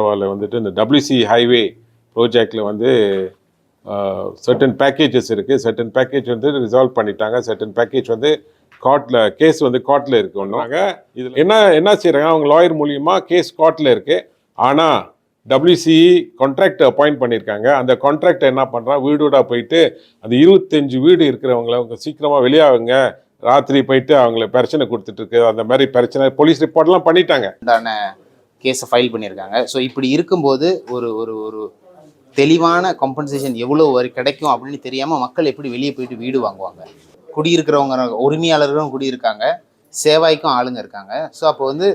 கோவாவில் வந்துட்டு இந்த டபிள்யூசி ஹைவே ப்ரோஜெக்டில் வந்து சர்டன் பேக்கேஜஸ் இருக்குது சர்டன் பேக்கேஜ் வந்து ரிசால்வ் பண்ணிட்டாங்க. சர்டன் பேக்கேஜ் வந்து கோர்ட்டில் கேஸ் வந்து கோர்ட்டில் இருக்கு ஒன்றாங்க இதில் என்ன என்ன செய்கிறாங்க அவங்க லாயர் மூலியமாக கேஸ் கோர்ட்டில் இருக்குது ஆனால் டபிள்யூசிஇ கான்ட்ராக்ட் அப்பாயிண்ட் பண்ணியிருக்காங்க அந்த கான்ட்ராக்ட் என்ன பண்ணுறான் வீடு வீடாக போயிட்டு அந்த இருபத்தஞ்சு வீடு இருக்கிறவங்கள அவங்க சீக்கிரமாக வெளியாகுங்க. ராத்திரி போயிட்டு அவங்கள பிரச்சனை கொடுத்துட்டு இருக்கு. அந்த மாதிரி பிரச்சனை போலீஸ் ரிப்போர்ட்லாம் பண்ணிட்டாங்க. கேஸை ஃபைல் பண்ணியிருக்காங்க. ஸோ இப்படி இருக்கும்போது ஒரு ஒரு ஒரு தெளிவான கம்பன்சேஷன் எவ்வளோ வரி கிடைக்கும் அப்படின்னு தெரியாமல் மக்கள் எப்படி வெளியே போயிட்டு வீடு வாங்குவாங்க? குடியிருக்கிறவங்க உரிமையாளர்களும் குடியிருக்காங்க. சேவாய்க்கும் ஆளுங்க இருக்காங்க. ஸோ அப்போ வந்து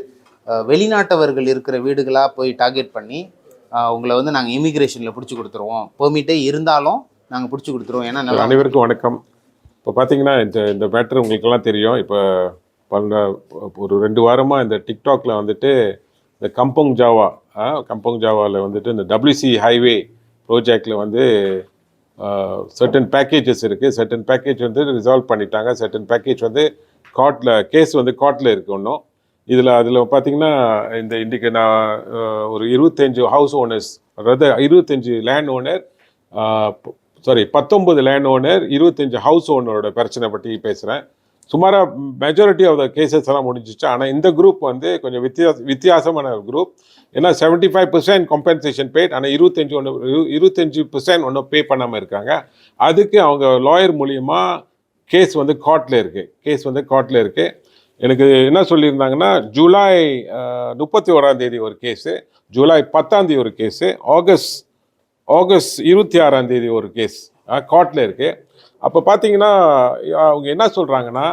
வெளிநாட்டவர்கள் இருக்கிற வீடுகளாக போய் டார்கெட் பண்ணி உங்களை வந்து நாங்கள் இமிக்ரேஷனில் பிடிச்சி கொடுத்துருவோம். பெர்மிட்டே இருந்தாலும் நாங்கள் பிடிச்சி கொடுத்துருவோம். ஏன்னா அனைவருக்கும் வணக்கம். இப்போ பார்த்தீங்கன்னா இந்த இந்த மேட்ரு உங்களுக்கெல்லாம் தெரியும். இப்போ பல ஒரு ரெண்டு வாரமாக இந்த டிக்டாக்ல வந்துட்டு இந்த கம்பங் ஜாவா கம்பங் ஜாவாவில் வந்துட்டு இந்த டபிள்யூசி ஹைவே ப்ரோஜெக்டில் வந்து சர்டன் பேக்கேஜஸ் இருக்குது சர்டன் பேக்கேஜ் வந்து ரிசால்வ் பண்ணிட்டாங்க. சர்டன் பேக்கேஜ் வந்து கார்ட்டில் கேஸ் வந்து கார்ட்டில் இருக்குது ஒன்றும் இதில் அதில் பார்த்தீங்கன்னா இந்த இன்றைக்கு நான் ஒரு இருபத்தஞ்சு ஹவுஸ் ஓனர்ஸ் அதாவது இருபத்தஞ்சு லேண்ட் ஓனர் சாரி பத்தொம்பது லேண்ட் ஓனர் இருபத்தஞ்சு ஹவுஸ் ஓனரோட பிரச்சனை பற்றி பேசுகிறேன் சுமாராக மெஜாரிட்டி ஆஃப் த கேசஸ் எல்லாம் முடிஞ்சிச்சு. ஆனால் இந்த குரூப் வந்து கொஞ்சம் வித்தியாச வித்தியாசமான குரூப் ஏன்னா seventy five percent compensation paid ஆனால் இருபத்தஞ்சு ஒன்று இருபத்தஞ்சு பர்சன்ட் ஒன்றும் பே பண்ணாமல் இருக்காங்க. அதுக்கு அவங்க லாயர் மூலியமாக கேஸ் வந்து கார்ட்டில் இருக்குது கேஸ் வந்து கார்ட்டில் இருக்குது எனக்கு என்ன சொல்லியிருந்தாங்கன்னா ஜூலை முப்பத்தி ஓராம் தேதி ஒரு கேஸு ஜூலை பத்தாம் தேதி ஒரு கேஸு ஆகஸ்ட் ஆகஸ்ட் இருபத்தி ஆறாம் தேதி ஒரு கேஸ் கோர்ட்டில் இருக்குது அப்போ பார்த்தீங்கன்னா அவங்க என்ன சொல்கிறாங்கன்னா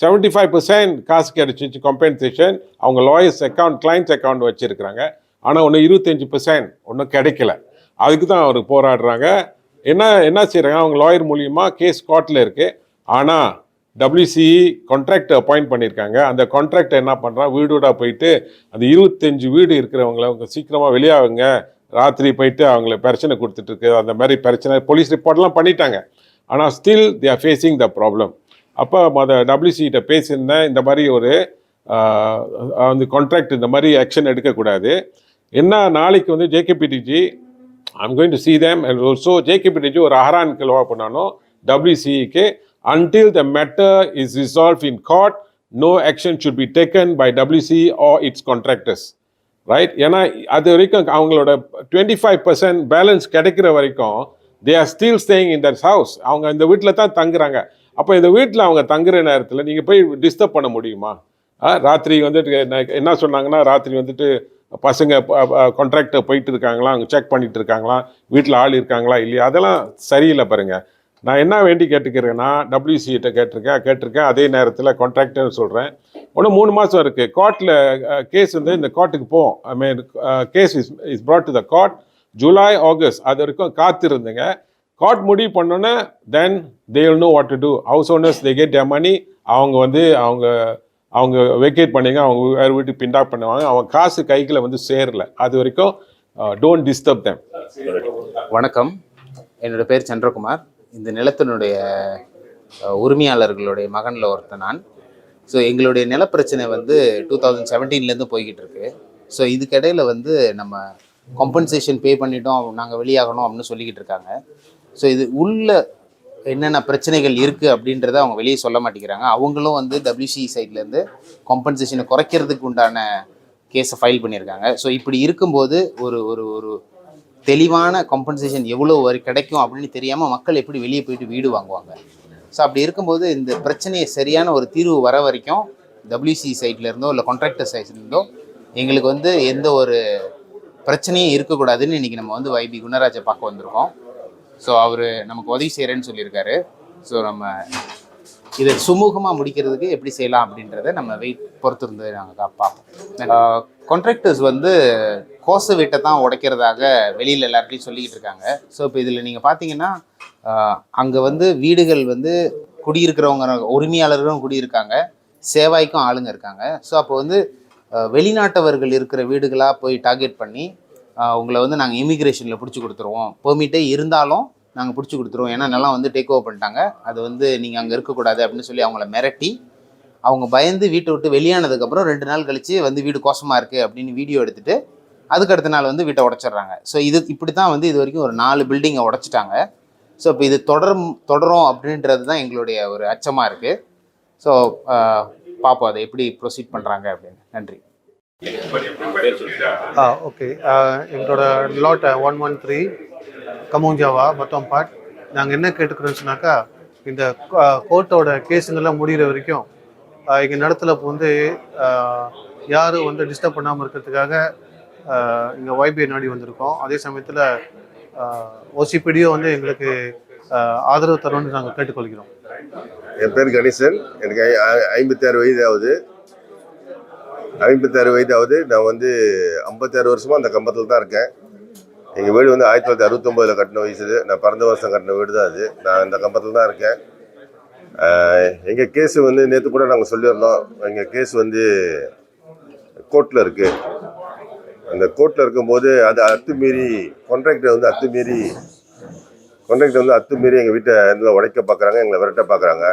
செவன்ட்டி ஃபைவ் பர்சன்ட் காசு கிடச்சிச்சு கம்பென்சேஷன் அவங்க லாயர்ஸ் அக்கௌண்ட் கிளைண்ட்ஸ் அக்கௌண்ட் வச்சுருக்கிறாங்க. ஆனால் ஒன்று இருபத்தஞ்சி பர்சன்ட் ஒன்றும் கிடைக்கல. அதுக்கு தான் அவர் போராடுறாங்க. என்ன என்ன செய்கிறாங்க அவங்க லாயர் மூலியமாக கேஸ் கோர்ட்டில் இருக்குது ஆனால் டபிள்யூசிஇ கான்ட்ராக்ட் அப்பாயிண்ட் பண்ணியிருக்காங்க அந்த கான்ட்ராக்ட் என்ன பண்ணுறான் வீடு வீடாக போயிட்டு அந்த இருபத்தஞ்சு வீடு இருக்கிறவங்கள அவங்க சீக்கிரமாக வெளியாகுங்க. ராத்திரி போயிட்டு அவங்கள பிரச்சனை கொடுத்துட்டு இருக்கு அந்த மாதிரி பிரச்சனை போலீஸ் ரிப்போர்ட்லாம் பண்ணிட்டாங்க. ஆனால் still they are facing the problem அப்போ மொத டபிள்யூசிகிட்ட பேசியிருந்தேன் இந்த மாதிரி ஒரு அந்த கான்ட்ராக்ட் இந்த மாதிரி ஆக்ஷன் எடுக்கக்கூடாது. என்ன நாளைக்கு வந்து JKPDG I'm going to see them and also JKPDG ஒரு அஹரான் கிலோவா பண்ணாலும் டபிள்யூசிக்கு until the matter is resolve in court no action should be taken by WC or its contractors right ஏன்னா அது வரைக்கும் அவங்களோட டுவெண்ட்டி ஃபைவ் பர்சன்ட் பேலன்ஸ் கிடைக்கிற வரைக்கும் they are still staying in that house அவங்க இந்த வீட்டில் தான் தங்குறாங்க. அப்போ இந்த வீட்டில் அவங்க தங்குற நேரத்தில் நீங்கள் போய் டிஸ்டர்ப் பண்ண முடியுமா? ராத்திரி வந்துட்டு என்ன- சொன்னாங்கன்னா ராத்திரி வந்துட்டு பசங்க கான்ட்ராக்டர் போயிட்டு இருக்காங்களா? அவங்க செக் பண்ணிட்டு இருக்காங்களா? வீட்டில் ஆள் இருக்காங்களா? இல்லையா? அதெல்லாம் சரியில்லை பாருங்கள் நான் என்ன வேண்டி கேட்டுக்கிறேன்னா டபிள்யூசிகிட்ட கேட்டிருக்கேன். கேட்டிருக்கேன். அதே நேரத்தில் கான்ட்ராக்டர்னு சொல்கிறேன் ஒன்று மூணு மாதம் இருக்குது கோர்ட்டில் கேஸ் வந்து இந்த கோர்ட்டுக்கு போவோம் I mean case is is brought to the court July August அது வரைக்கும் காத்திருந்துங்க. கார்ட் முடிவு பண்ணோன்னே then they will know what to do house owners they get their அவங்க வந்து அவங்க அவங்க வெக்கேட் பண்ணிங்க. அவங்க வேறு வீட்டுக்கு பிண்டா பண்ணுவாங்க. அவங்க காசு கைக்குள்ள வந்து சேரல. அது வரைக்கும் டோன்ட் டிஸ்டர்ப் தேம் வணக்கம். என்னோட பேர் சந்திரகுமார். இந்த நிலத்தினுடைய உரிமையாளர்களுடைய மகனில் ஒருத்தன் நான். ஸோ எங்களுடைய நிலப்பிரச்சனை வந்து டூ தௌசண்ட் செவன்டீன்லேருந்து போய்கிட்டு இருக்கு ஸோ இதுக்கிடையில் வந்து நம்ம காம்பன்சேஷன் பே பண்ணிட்டோம் நாங்கள் வெளியாகணும் அப்படின்னு சொல்லிக்கிட்டு இருக்காங்க ஸோ இது உள்ள என்னென்ன பிரச்சனைகள் இருக்குது அப்படின்றத அவங்க வெளியே சொல்ல மாட்டேங்கிறாங்க. அவங்களும் வந்து டபிள்யூசி சைட்லேருந்து காம்பன்சேஷனை குறைக்கிறதுக்கு உண்டான கேஸை ஃபைல் பண்ணியிருக்காங்க. ஸோ இப்படி இருக்கும்போது ஒரு ஒரு ஒரு தெளிவான கம்பன்சேஷன் எவ்வளோ வரி கிடைக்கும் அப்படின்னு தெரியாமல் மக்கள் எப்படி வெளியே போயிட்டு வீடு வாங்குவாங்க? ஸோ அப்படி இருக்கும்போது இந்த பிரச்சனையை சரியான ஒரு தீர்வு வர வரைக்கும் டபிள்யூசி சைட்ல இருந்தோ இல்லை கான்ட்ராக்டர் சைட்லேருந்தோ எங்களுக்கு வந்து எந்த ஒரு பிரச்சனையும் இருக்கக்கூடாதுன்னு இன்றைக்கி நம்ம வந்து வைபி குணராஜை பார்க்க வந்திருக்கோம். ஸோ அவர் நமக்கு உதவி செய்கிறேன்னு சொல்லியிருக்காரு. ஸோ நம்ம இதை சுமூகமாக முடிக்கிறதுக்கு எப்படி செய்யலாம் அப்படின்றத நம்ம வெயிட் பொறுத்து இருந்து நாங்கள் பார்ப்போம். கான்ட்ராக்டர்ஸ் வந்து கோச வீட்டை தான் உடைக்கிறதாக வெளியில் எல்லார்ட்டையும் சொல்லிக்கிட்டு இருக்காங்க. ஸோ இப்போ இதில் நீங்கள் பார்த்தீங்கன்னா அங்கே வந்து வீடுகள் வந்து குடியிருக்கிறவங்க உரிமையாளர்களும் குடியிருக்காங்க. சேவாய்க்கும் ஆளுங்க இருக்காங்க. ஸோ அப்போ வந்து வெளிநாட்டவர்கள் இருக்கிற வீடுகளாக போய் டார்கெட் பண்ணி உங்களை வந்து நாங்கள் இமிக்ரேஷனில் பிடிச்சி கொடுத்துருவோம். பெர்மிட்டே இருந்தாலும் நாங்கள் பிடிச்சி கொடுத்துருவோம். ஏன்னா நல்லா வந்து டேக் ஓவர் பண்ணிட்டாங்க. அது வந்து நீங்கள் அங்கே இருக்கக்கூடாது அப்படின்னு சொல்லி அவங்கள மிரட்டி அவங்க பயந்து வீட்டை விட்டு வெளியானதுக்கப்புறம் ரெண்டு நாள் கழித்து வந்து வீடு கோசமாக இருக்குது அப்படின்னு வீடியோ எடுத்துகிட்டு அதுக்கு அடுத்த நாள் வந்து வீட்டை உடச்சிட்றாங்க. ஸோ இது இப்படி தான் வந்து இது வரைக்கும் ஒரு நாலு பில்டிங்கை உடச்சிட்டாங்க. ஸோ இப்போ இது தொடரும் தொடரும் அப்படின்றது தான் எங்களுடைய ஒரு அச்சமாக இருக்குது ஸோ பார்ப்போம் அதை எப்படி ப்ரொசீட் பண்ணுறாங்க அப்படின்னு. நன்றி. ஆ ஓகே எங்களோட லாட் ஒன் ஒன் த்ரீ கமோஞ்சாவா மொத்தம் பார்ட் நாங்கள் என்ன கேட்டுக்கிறோம்னு சொன்னாக்கா இந்த கோர்ட்டோட கேஸுங்கெல்லாம் முடிகிற வரைக்கும் எங்கள் நடத்துல இப்போ வந்து யாரும் வந்து டிஸ்டர்ப் பண்ணாமல் இருக்கிறதுக்காக இங்கே ஒய்பிஐ நாடி வந்திருக்கோம். அதே சமயத்தில் ஓசிபிடியும் வந்து எங்களுக்கு ஆதரவு தரணும்னு நாங்கள் கேட்டுக்கொள்கிறோம். என் பேர் கணேசன். எனக்கு ஐ- ஐம்பத்தாறு வயது ஆகுது ஐம்பத்தாறு வயது ஆகுது நான் வந்து ஐம்பத்தாறு வருஷமாக அந்த கம்பத்தில் தான் இருக்கேன். எங்கள் வீடு வந்து ஆயிரத்தி தொள்ளாயிரத்தி அறுபத்தொம்போதில் கட்டின வயசு. நான் பிறந்த வருஷம் கட்டின வீடு தான் அது. நான் இந்த கம்பத்தில் தான் இருக்கேன். எங்கள் கேஸ் வந்து நேற்று கூட நாங்கள் சொல்லியிருந்தோம். எங்கள் கேஸ் வந்து கோர்ட்டில் இருக்குது அந்த கோர்ட்டில் இருக்கும்போது அது அத்துமீறி கான்ட்ராக்டர் வந்து அத்துமீறி கான்ட்ராக்டர் வந்து அத்துமீறி எங்கள் வீட்டை இதில் உடைக்க பார்க்குறாங்க எங்களை விரட்ட பார்க்குறாங்க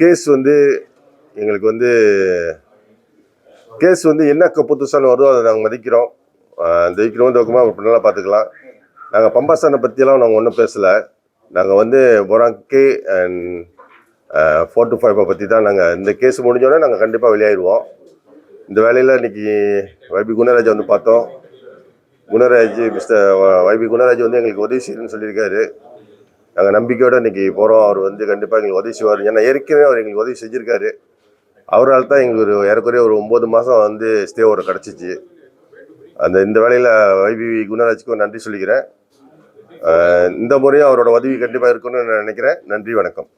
கேஸ் வந்து எங்களுக்கு வந்து கேஸ் வந்து என்ன புதுசான வருதோ அதை நாங்கள் மதிக்கிறோம். ஜெயிக்கணும் தோக்கமாக அவர் அப்படி நல்லா பார்த்துக்கலாம். நாங்கள் பம்பாசனை பற்றியெல்லாம் நாங்கள் ஒன்றும் பேசலை. நாங்கள் வந்து பொறாக்கே அண்ட் ஃபோர் டு ஃபைவை பற்றி தான் நாங்கள் இந்த கேஸ் முடிஞ்சோடனே நாங்கள் கண்டிப்பாக வெளியாயிடுவோம் இந்த வேலையில் இன்னைக்கு வைபி குணராஜ் வந்து பார்த்தோம். குணராஜ் மிஸ்டர் வைபி குணராஜ் வந்து எங்களுக்கு உதவி செய்யணும்னு சொல்லியிருக்காரு. நாங்கள் நம்பிக்கையோடு இன்றைக்கி போகிறோம் அவர் வந்து கண்டிப்பாக எங்களுக்கு உதவி செய்வார். ஏன்னா ஏற்கனவே அவர் எங்களுக்கு உதவி செஞ்சுருக்காரு. அவரால் தான் எங்களுக்கு ஒரு ஏறக்குறைய ஒரு ஒம்பது மாதம் வந்து ஸ்டே ஒரு கிடச்சிச்சு. அந்த இந்த வேலையில் வைபி குணராஜுக்கும் நன்றி சொல்லிக்கிறேன். இந்த முறையும் அவரோட உதவி கண்டிப்பாக இருக்கும்னு நான் நினைக்கிறேன். நன்றி வணக்கம்.